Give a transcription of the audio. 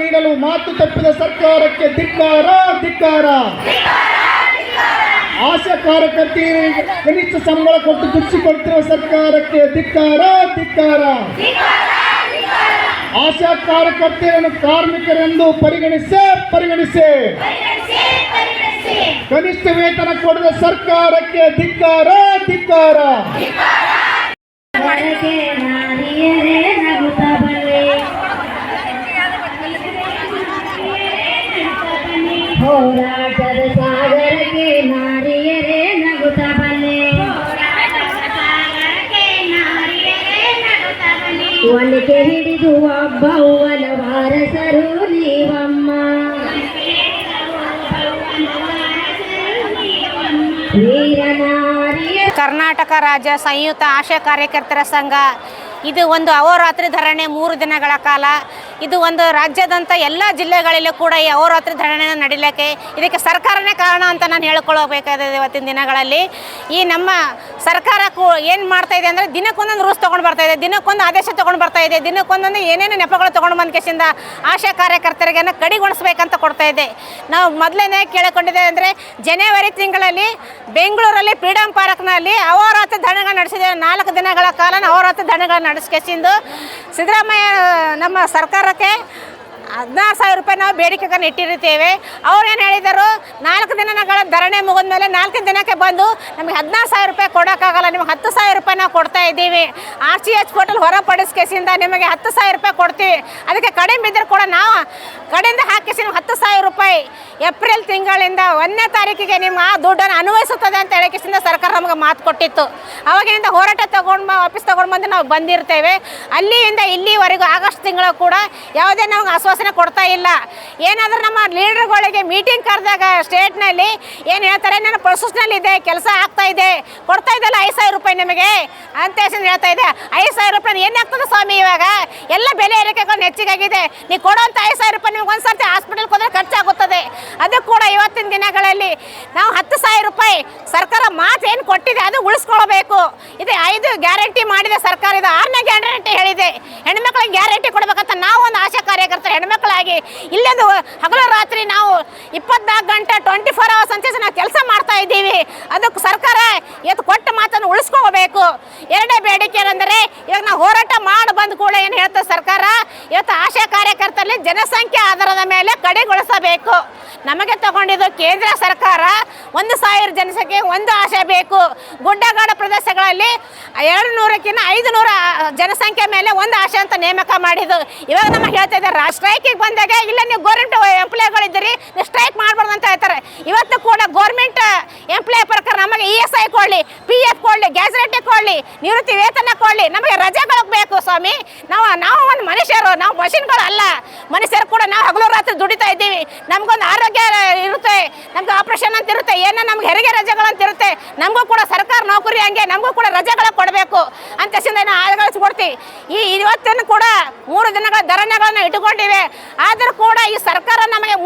ನೀಡಲು ಮಾತು ತಪ್ಪಿದ ಸರ್ಕಾರಕ್ಕೆ ಧಿಕ್ಕಾರ ಧಿಕ್ಕಾರ. ಆಶಾ ಕಾರ್ಯಕರ್ತೆಯರಿಗೆ ಕನಿಷ್ಠ ಸಂಬಳ ಕೊಟ್ಟು ದುಡಿಸಿಕೊಳ್ತಿರುವ ಸರ್ಕಾರಕ್ಕೆ ಧಿಕ್ಕಾರ ಧಿಕ್ಕಾರ. ಆಶಾ ಕಾರ್ಯಕರ್ತೆಯನ್ನು ಕಾರ್ಮಿಕರೆಂದು ಪರಿಗಣಿಸಿ ಪರಿಗಣಿಸಿ. ಕನಿಷ್ಠ ವೇತನ ಕೊಡದ ಸರ್ಕಾರಕ್ಕೆ ಧಿಕ್ಕಾರ ಧಿಕ್ಕಾರ. ಹೋರಾಟದ ಸಾಗರಕ್ಕೆ ನಾರಿಯರೇ ನಗುತ್ತ ಬಲ್ಲೆ ಒನಕೆ ಹಿಡಿದು ಒಬ್ಬ ಹೂವನ ವಾರಸರು ನೀವಮ್ಮ. ಕರ್ನಾಟಕ ರಾಜ್ಯ ಸಂಯುಕ್ತ ಆಶಾ ಕಾರ್ಯಕರ್ತರ ಸಂಘ. ಇದು ಒಂದು ಅಹೋರಾತ್ರಿ ಧರಣೆ ಮೂರು ದಿನಗಳ ಕಾಲ. ಇದು ಒಂದು ರಾಜ್ಯದಂಥ ಎಲ್ಲ ಜಿಲ್ಲೆಗಳಲ್ಲೂ ಕೂಡ ಈ ಅಹೋರಾತ್ರಿ ಧರಣಿ ನಡೀಲಿಕ್ಕೆ ಇದಕ್ಕೆ ಸರ್ಕಾರನೇ ಕಾರಣ ಅಂತ ನಾನು ಹೇಳ್ಕೊಳ್ಬೇಕಾಗಿದೆ ಇವತ್ತಿನ ದಿನಗಳಲ್ಲಿ. ಈ ನಮ್ಮ ಸರ್ಕಾರ ಏನು ಮಾಡ್ತಾ ಇದೆ ಅಂದರೆ ದಿನಕ್ಕೊಂದೊಂದು ರೂಲ್ಸ್ ತೊಗೊಂಡು ಬರ್ತಾ ಇದೆ, ದಿನಕ್ಕೊಂದು ಆದೇಶ ತೊಗೊಂಡು ಬರ್ತಾ ಇದೆ, ದಿನಕ್ಕೊಂದೊಂದು ಏನೇನು ನೆಪಗಳು ತೊಗೊಂಡು ಬಂದ ಆಶಾ ಕಾರ್ಯಕರ್ತರಿಗೆ ಕಡಿಗೊಳಿಸ್ಬೇಕಂತ ಕೊಡ್ತಾ ಇದೆ. ನಾವು ಮೊದಲನೇ ಕೇಳಿಕೊಂಡಿದೆ ಅಂದರೆ ಜನವರಿ ತಿಂಗಳಲ್ಲಿ ಬೆಂಗಳೂರಲ್ಲಿ ಫ್ರೀಡಮ್ ಪಾರ್ಕ್ನಲ್ಲಿ ಅಹೋರಾತ್ರಿ ಧರಣಿಗಳು ನಡೆಸಿದ್ದೇವೆ. ನಾಲ್ಕು ದಿನಗಳ ಕಾಲ ಅಹೋರಾತ್ರಿ ನಡೆಸಿ ನಡೆಸ್ಕೆಸಿಂದು ಸಿದ್ದರಾಮಯ್ಯ ನಮ್ಮ ಸರ್ಕಾರಕ್ಕೆ ಹದಿನಾರು ಸಾವಿರ ರೂಪಾಯಿ ನಾವು ಬೇಡಿಕೆಗಳನ್ನು ಇಟ್ಟಿರುತ್ತೇವೆ. ಏನು ಹೇಳಿದರು? ನಾಲ್ಕು ದಿನಗಳ ಧರಣಿ ಮುಗಿದ ಮೇಲೆ ನಾಲ್ಕು ದಿನಕ್ಕೆ ಬಂದು ನಮಗೆ ಹದಿನಾರು ಸಾವಿರ ರೂಪಾಯಿ ಕೊಡೋಕ್ಕಾಗಲ್ಲ, ನಿಮಗೆ ಹತ್ತು ಸಾವಿರ ರೂಪಾಯಿ ನಾವು ಕೊಡ್ತಾ ಇದ್ದೀವಿ. ಆರ್ ಸಿ ಎಚ್ ಪೋರ್ಟಲ್ ಹೊರಪಡಿಸ್ಕೆಸಿಂದ ನಿಮಗೆ ಹತ್ತು ಸಾವಿರ ರೂಪಾಯಿ ಕೊಡ್ತೀವಿ. ಅದಕ್ಕೆ ಕಡಿಮೆ ಬಿದ್ದರೆ ಕೂಡ ನಾವು ಕಡೆಯಿಂದ ಹಾಕಿಸಿ ನಿಮ್ಗೆ ಹತ್ತು ಸಾವಿರ ರೂಪಾಯಿ. ಏಪ್ರಿಲ್ ತಿಂಗಳಿಂದ ಒಂದನೇ ತಾರೀಕಿಗೆ ನಿಮ್ಮ ಆ ದುಡ್ಡನ್ನು ಅನ್ವಯಿಸುತ್ತದೆ ಅಂತ ಹೇಳಿಕೆಸಿಂದ ಸರ್ಕಾರ ನಮಗೆ ಮಾತು ಕೊಟ್ಟಿತ್ತು. ಅವಾಗಿನಿಂದ ಹೋರಾಟ ತಗೊಂಡು ವಾಪಸ್ ತಗೊಂಡು ಬಂದು ನಾವು ಬಂದಿರ್ತೇವೆ. ಅಲ್ಲಿಯಿಂದ ಇಲ್ಲಿವರೆಗೂ ಆಗಸ್ಟ್ ತಿಂಗಳು ಕೂಡ ಯಾವುದೇ ನಮಗೆ ಆಶ್ವಾಸನೆ ಕೊಡ್ತಾ ಇಲ್ಲ. ಏನಾದರೂ ನಮ್ಮ ಲೀಡರ್ಗಳಿಗೆ ಮೀಟಿಂಗ್ ಕರೆದಾಗ ಸ್ಟೇಟ್ನಲ್ಲಿ ಏನು ಹೇಳ್ತಾರೆ ನಾನು ಪ್ರೊಸೆಸ್ನಲ್ಲಿ ಇದೆ ಕೆಲಸ ಆಗ್ತಾ ಇದೆ. ಕೊಡ್ತಾ ಇದ್ದಲ್ಲ ಐದು ಸಾವಿರ ರೂಪಾಯಿ ನಿಮಗೆ? ಅಂತ ಹೇಳಿ ಹೇಳ್ತಾ ಇದೆ. ಐದು ಸಾವಿರ ರೂಪಾಯಿ ಏನಾಗ್ತದೆ ಸ್ವಾಮಿ ಇವಾಗ? ಎಲ್ಲ ಬೆಲೆ ಏರಿಕೆಗಳು ಹೆಚ್ಚಿಗಾಗಿದೆ. ನೀವು ಕೊಡೋಂಥ ಐದು ಸಾವಿರ ರೂಪಾಯಿ ನಿಮ್ಗೆ ಒಂದು ಸರ್ತಿ ಹಾಸ್ಪಿಟಲ್ಗೆ ಹೋದ್ರೆ ಖರ್ಚಾಗುತ್ತದೆ. ಅದಕ್ಕೆ ಕೂಡ ಇವತ್ತಿನ ದಿನಗಳಲ್ಲಿ ನಾವು ಹತ್ತು ಸಾವಿರ ರೂಪಾಯಿ ಸರ್ಕಾರ ಮಾತು ಏನು ಕೊಟ್ಟಿದೆ ಅದು ಉಳಿಸ್ಕೊಳ್ಬೇಕು. ಇದು ಐದು ಗ್ಯಾರಂಟಿ ಮಾಡಿದೆ ಸರ್ಕಾರ, ಇದು ಆರನೇ ಗ್ಯಾರಂಟಿ ಹೇಳಿದೆ. ಹೆಣ್ಮಕ್ಳಿಗೆ ಗ್ಯಾರಂಟಿ ಕೊಡ್ಬೇಕಂತ ನಾವು ಒಂದು ಆಶಾ ಕಾರ್ಯಕರ್ತರು, ಹೆಣ್ಮಕ್ಳಾಗಿ ಇಲ್ಲೊಂದು ಹಗಲು ರಾತ್ರಿ ನಾವು ಇಪ್ಪತ್ನಾಲ್ಕು ಗಂಟೆ ಟ್ವೆಂಟಿ ಫೋರ್ ಅವರ್ಸ್ ಅಂತ ನಾವು ಕೆಲಸ ಮಾಡ್ತಾ ಇದ್ದೀವಿ. ಅದಕ್ಕೆ ಸರ್ಕಾರ ಇವತ್ತು ಕೊಟ್ಟ ಮಾತನ್ನು ಉಳಿಸ್ಕೊಬೇಕು ಎರಡೇ ಬೇಡಿಕೆ ಏನಂದರೆ, ಇವಾಗ ನಾವು ಹೋರಾಟ ಮಾಡಿ ಬಂದ ಕೂಡ ಏನು ಹೇಳ್ತದೆ ಸರ್ಕಾರ, ಇವತ್ತು ಆಶಾ ಕಾರ್ಯಕರ್ತರಲ್ಲಿ ಜನಸಂಖ್ಯೆ ಆಧಾರದ ಮೇಲೆ ಕಡೆಗೊಳಿಸಬೇಕು. ನಮಗೆ ತಗೊಂಡಿದ್ದು ಕೇಂದ್ರ ಸರ್ಕಾರ. ಒಂದು ಸಾವಿರ ಜನಸಂಖ್ಯೆ ಒಂದು ಆಶೆ ಬೇಕು. ಗುಡ್ಡಗಾಡು ಪ್ರದೇಶಗಳಲ್ಲಿ ಎರಡು ನೂರಕ್ಕಿಂತ ಐದು ನೂರ ಜನಸಂಖ್ಯೆ ಮೇಲೆ ಒಂದು ಆಶೆ ಅಂತ ನೇಮಕ ಮಾಡಿದ್ದು. ಇವಾಗ ನಮಗೆ ಹೇಳ್ತಾ ಇದ್ದಾರೆ ಸ್ಟ್ರೈಕಿಗೆ ಬಂದಾಗ ಇಲ್ಲ ನೀವು ಗೌರ್ಮೆಂಟ್ ಎಂಪ್ಲಾಯ್ಗಳಿದ್ದೀರಿ ನೀವು ಸ್ಟ್ರೈಕ್ ಮಾಡಬಾರ್ದು ಅಂತ ಹೇಳ್ತಾರೆ. ಇವತ್ತು ಕೂಡ ಗೌರ್ಮೆಂಟ್ ಎಂಪ್ಲಾಯ್ ಪ್ರಕಾರ ನಮಗೆ ಇ ಎಸ್ ಐ ಕೊಡಲಿ ಪಿ ಎಫ್ ಕೊಡಲಿ ಗ್ಯಾಸ್ರೆಟಿ ಕೊಡಲಿ, ನಿವೃತ್ತಿ ವೇತನ ಕೊಡಲಿ, ನಮಗೆ ರಜೆಗಳು ಬೇಕು ಸ್ವಾಮಿ. ನಾವು ನಾವು ಒಂದು ಮನುಷ್ಯರು, ನಾವು ಮಷಿನ್ಗಳು ಅಲ್ಲ. ಮನುಷ್ಯರು ಕೂಡ ನಾವು ಹಗಲು ರಾತ್ರಿ ದುಡಿತಾ ಇದ್ದೀವಿ. ನಮಗೊಂದು ಆರೋಗ್ಯ ಇರುತ್ತೆ ನಮ್ಗೆ ಆಪರೇಷನ್ ಅಂತ ಇರುತ್ತೆ, ಏನೋ ನಮ್ಗೆ ಹೆರಿಗೆ ರಜೆಗಳು ಅಂತ ಇರುತ್ತೆ. ನಮಗೂ ಕೂಡ ಸರ್ಕಾರ ನೌಕರಿ ಹಂಗೆ, ನಮಗೂ ಕೂಡ ರಜೆಗಳ ಕೊಡಬೇಕು ಅಂತ ನಾವು ಆಳ್ಗಳಿಸ್ಕೊಡ್ತೀವಿ ಈ ಇವತ್ತನ್ನು ಕೂಡ ಮೂರು ದಿನಗಳ ಧರಣಿಗಳನ್ನು ಇಟ್ಟುಕೊಂಡಿವೆ ಆದರೂ ಕೂಡ ಈ ಸರ್ಕಾರ ನಮಗೆ